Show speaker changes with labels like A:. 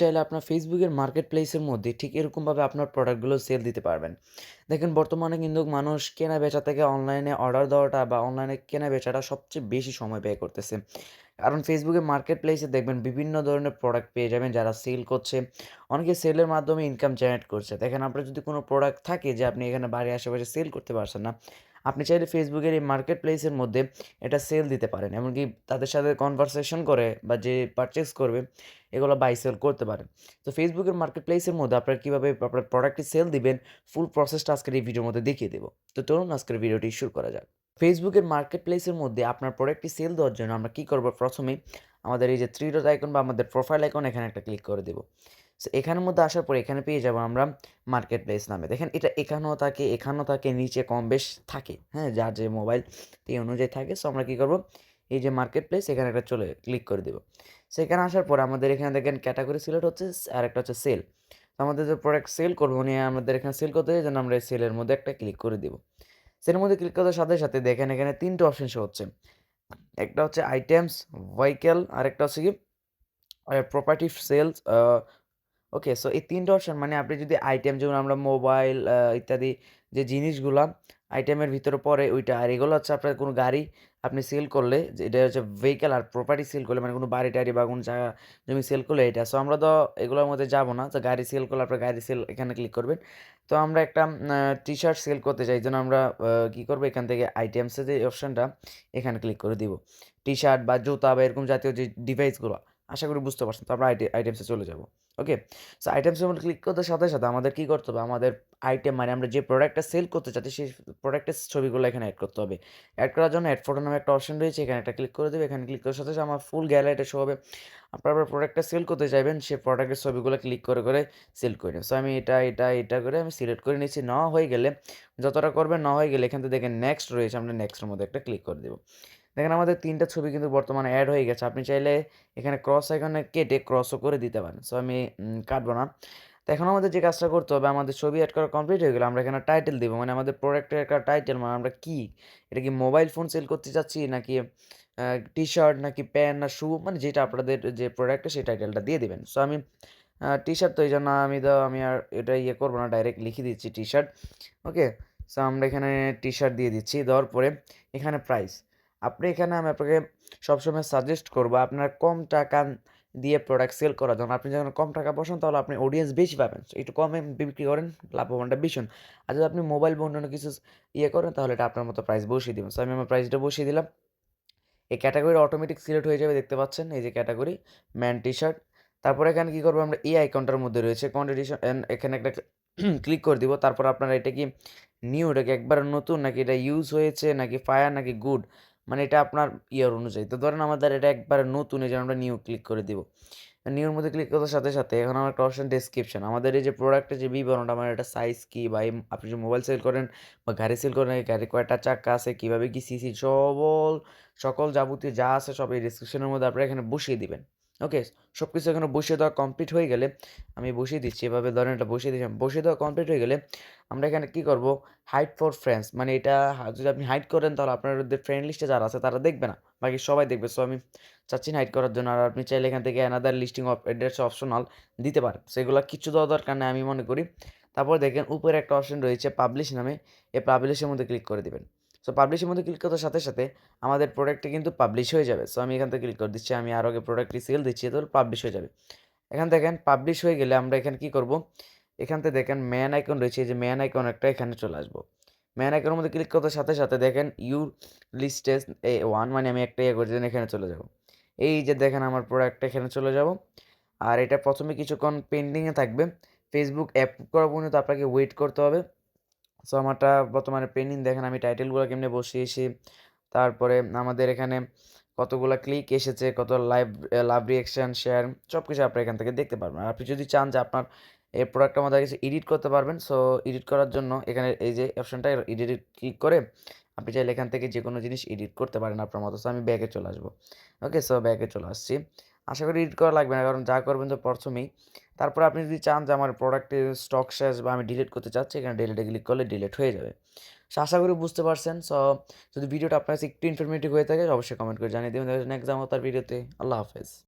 A: চাইলে আপনার ফেসবুকের মার্কেট প্লেসের মধ্যে ঠিক এরকমভাবে আপনার প্রোডাক্টগুলো সেল দিতে পারবেন। দেখেন, বর্তমানে কিন্তু মানুষ কেনা বেচা থেকে অনলাইনে অর্ডার দেওয়াটা বা অনলাইনে কেনা বেচাটা সবচেয়ে বেশি সময় ব্যয় করতেছে। কারণ ফেসবুকের মার্কেট প্লেসে দেখবেন বিভিন্ন ধরনের প্রোডাক্ট পেয়ে যাবেন যারা সেল করছে। অনেকে সেলের মাধ্যমে ইনকাম জেনারেট করছে। দেখেন, আপনার যদি কোনো প্রোডাক্ট থাকে যে আপনি এখানে বাড়ির আশেপাশে সেল করতে পারছেন না আপনি চাইলে ফেসবুকের এই মার্কেট প্লেসের মধ্যে এটা সেল দিতে পারেন। এমনকি তাদের সাথে কনভারসেশন করে বা যে পারচেস করবে, এগুলো বাই সেল করতে পারেন তো ফেসবুকের মার্কেট প্লেসের মধ্যে আপনারা কীভাবে আপনার প্রোডাক্টটি সেল দিবেন ফুল প্রসেসটা আজকের এই ভিডিওর মধ্যে দেখিয়ে দেবো। তো চলুন আজকের ভিডিওটি শুরু করা যাক। ফেসবুকের মার্কেট প্লেসের মধ্যে আপনার প্রোডাক্টটি সেল দেওয়ার জন্য আমরা কী করব? প্রথমে আমাদের এই যে থ্রি ডট আইকন বা আমাদের প্রোফাইল আইকন এখানে একটা ক্লিক করে দেবো। সো এখানের মধ্যে আসার পর এখানে পেয়ে যাব আমরা মার্কেট প্লেস নামে। দেখেন এটা এখানেও থাকে এখানেও থাকে, নিচে কম বেশ থাকে হ্যাঁ যার যে মোবাইল এই অনুযায়ী থাকে। সো আমরা কী করব? এই যে মার্কেট প্লেস এখানে একটা চলে ক্লিক করে দেবো। সেখানে আসার পর আমাদের এখানে দেখেন ক্যাটাগরি সিলেক্ট হচ্ছে, আর একটা হচ্ছে সেল আমাদের যে প্রোডাক্ট সেল করব, নিয়ে আমাদের এখানে সেল করতে হয় যেন আমরা এই সেলের মধ্যে একটা ক্লিক করে দেবো। সেলের মধ্যে ক্লিক করার সাথে সাথে দেখেন এখানে তিনটে অপশন শো হচ্ছে। একটা হচ্ছে আইটেমস ভেহিকেল আরেকটা হচ্ছে কি প্রপার্টি সেলস ওকে সো এই তিনটে অপশান মানে আপনি যদি আইটেম যেমন আমরা মোবাইল ইত্যাদি যে জিনিসগুলা আইটেমের ভিতরে পড়ে ওইটা, আর এগুলো হচ্ছে আপনার কোনো গাড়ি আপনি সেল করলে এটা হচ্ছে ভেহিকেল আর প্রপার্টি সেল করলে মানে কোনো বাড়ি টাড়ি বা কোনো জায়গা জমি সেল করলে এটা সো আমরা তো এগুলোর মধ্যে যাব না, তো গাড়ি সেল করলে আপনার গাড়ি সেল এখানে ক্লিক করবেন। তো আমরা একটা টি শার্ট সেল করতে চাই জন্য আমরা কী করব, এখান থেকে আইটেমসের যে অপশানটা এখানে ক্লিক করে দিব। টি শার্ট বা জুতা বা এরকম জাতীয় যে ডিভাইসগুলো আশা করি বুঝতে পারছেন। তো আমরা আইটে আইটেমসে চলে যাব। ওকে সো আইটেমসের মধ্যে ক্লিক করতে সাথে সাথে আমাদের কী করতে হবে? আমাদের আইটেম মানে আমরা যে প্রোডাক্টটা সেল করতে চাচ্ছি, সেই প্রোডাক্টের ছবিগুলো এখানে অ্যাড করতে হবে। অ্যাড করার জন্য অ্যাড ফটো নামে একটা অপশন রয়েছে, এখানে একটা ক্লিক করে দেবে। এখানে ক্লিক করার সাথে সাথে আমার ফুল গ্যালারিটা শো হবে। আপনার আবার প্রোডাক্টটা সেল করতে চাইবেন, সেই প্রোডাক্টের ছবিগুলো ক্লিক করে করে সেল করে নেব। সো আমি এটা এটা এটা করে আমি সিলেক্ট করে নিচ্ছি না হয়ে গেলে যতটা করবেন না হয়ে গেলে এখান থেকে দেখেন নেক্সট রয়েছে, আমরা নেক্সটের মধ্যে একটা ক্লিক করে দেবো। দেখেন আমাদের তিনটা ছবি কিন্তু বর্তমানে অ্যাড হয়ে গেছে। আপনি চাইলে এখানে ক্রস এখানে কেটে ক্রসও করে দিতে পারেন। সো আমি কাটবো না। তো এখন আমাদের যে কাজটা করতে হবে, আমাদের ছবি অ্যাড করা কমপ্লিট হয়ে গেলে আমরা এখানে টাইটেল দিব। মানে আমাদের প্রোডাক্টের একটা টাইটেল মানে আমরা কী? এটা কি মোবাইল ফোন সেল করতে চাচ্ছি, নাকি টি শার্ট নাকি প্যান্ট না শু মানে যেটা আপনাদের যে প্রোডাক্টে সেই টাইটেলটা দিয়ে দেবেন। সো আমি টি শার্ট তো এই জন্য আমি তো, আমি আর এটা ইয়ে করব না ডাইরেক্ট লিখে দিচ্ছি টি শার্ট ওকে সো আমরা এখানে টি শার্ট দিয়ে দিচ্ছি। দেওয়ার পরে এখানে প্রাইস আপনি এখানে আমি আপনাকে সবসময় সাজেস্ট করব আপনার কম টাকা দিয়ে প্রোডাক্ট সেল করার জন্য আপনি যখন কম টাকা বসান, তাহলে আপনি অডিয়েন্স বেশি পাবেন। একটু কমে বিক্রি করেন লাভবানটা বেশি আর যদি আপনি মোবাইল বা অন্যান্য কিছু ইয়ে করেন, তাহলে এটা আপনার মতো প্রাইস বসিয়ে দেবেন। সো আমি আমার প্রাইসটা বসিয়ে দিলাম। এই ক্যাটাগরি অটোমেটিক সিলেক্ট হয়ে যাবে, দেখতে পাচ্ছেন। এই যে ক্যাটাগরি ম্যান টি শার্ট তারপরে এখানে কী করব, আমরা এই আইকনটার মধ্যে রয়েছে। কন্টিটিউশন এখানে একটা ক্লিক করে দিব। তারপর আপনারা এটা কি নিউ এটা কি একবার নতুন, নাকি এটা ইউজ হয়েছে, নাকি ফায়ার নাকি গুড মানে এটা আপনার ইয়ার অনুযায়ী। তো ধরেন আমাদের এটা একবারে নতুন, এই জন্য আমরা নিউ ক্লিক করে দিব। নিউর মধ্যে ক্লিক করার সাথে সাথে এখন আমার একটা অপশন ডেসক্রিপশন আমাদের এই যে প্রোডাক্টের যে বিবরণটা আমার এটা সাইজ কী? বা আপনি যে মোবাইল সেল করেন বা গাড়ি সেল করেন গাড়ি কয়টা চাকা আছে, কীভাবে কী সিসি সবল, সকল যাবতীয় যা আছে সব এই ডিসক্রিপশনের মধ্যে আপনারা এখানে বসিয়ে দিবেন। ওকে সব কিছু এখানে বসিয়ে দেওয়া কমপ্লিট হয়ে গেলে আমি বসিয়ে দিচ্ছি, এভাবে ধরেন এটা বসিয়ে দিচ্ছি বসিয়ে দেওয়া কমপ্লিট হয়ে গেলে আমরা এখানে কী করব? হাইট ফর ফ্রেন্ডস মানে এটা যদি আপনি হাইট করেন তাহলে আপনাদের ফ্রেন্ড লিস্টে যারা আছে তারা দেখবে না, বাকি সবাই দেখবে সো আমি চাচ্ছি হাইট করার জন্য, আর আপনি চাইলে এখান থেকে another listing of address optional দিতে পারেন সেগুলো কিছু দেওয়া দরকার নেই আমি মনে করি। তারপর দেখেন, উপরে একটা অপশন রয়েছে পাবলিশ নামে, এই পাবলিশের মধ্যে ক্লিক করে দেবেন। সো পাবলিশের মধ্যে ক্লিক করার সাথে সাথে আমাদের প্রোডাক্টটি কিন্তু পাবলিশ হয়ে যাবে। সো আমি এখান থেকে ক্লিক করে দিচ্ছি, আমি আরও আগে প্রোডাক্টটি সেল দিচ্ছি তাহলে পাবলিশ হয়ে যাবে। এখান দেখেন পাবলিশ হয়ে গেলে আমরা এখানে কী করব? এখান থেকে দেখেন ম্যান আইকন রয়েছে যে ম্যান আইকন একটা এখানে চলে আসব। ম্যান আইকনের মধ্যে ক্লিক করার সাথে সাথে দেখেন ইউ লিস্টেস এ ওয়ান মানে আমি একটা ইয়ে করছি এখানে চলে যাব। এই যে দেখেন আমার প্রোডাক্টটা এখানে চলে যাব। আর এটা প্রথমে কিছুক্ষণ পেন্ডিংয়ে থাকবে। ফেসবুক অ্যাপ করা পর্যন্ত আপনাকে ওয়েট করতে হবে। সো আমারটা বর্তমানে পেন্ডিং দেখেন আমি টাইটেলগুলো কেমনে বসিয়েছি। তারপরে আমাদের এখানে কতগুলো ক্লিক এসেছে, কত লাইভ লাভ রিয়াকশান শেয়ার সব কিছু আপনি এখান থেকে দেখতে পারবেন। আপনি যদি চান যে আপনার এই প্রোডাক্টটা আমাদের কাছে এডিট করতে পারবেন সো এডিট করার জন্য এখানে এই যে অপশানটা এডিট ক্লিক করে আপনি চাইলে এখান থেকে যে কোনো জিনিস এডিট করতে পারেন আপনার মতো। সো আমি ব্যাগে চলে আসব। ওকে সো ব্যাগে চলে আসছি। আশা করি এডিট করা লাগবে না, কারণ যা করবেন তো প্রথমেই তারপর আপনি যদি চান যে আমার প্রোডাক্টের স্টক শেষ বা আমি ডিলিট করতে চাচ্ছি, এখানে ডিলিটে ক্লিক করলে ডিলিট হয়ে যাবে। সো আশা করি বুঝতে পারছেন। সো যদি ভিডিওটা আপনার কাছে একটু ইনফরমেটিভ হয়ে থাকে, অবশ্যই কমেন্ট করে জানিয়ে দেবেন। নেক্সট জামাতার ভিডিওতে আল্লাহ হাফেজ।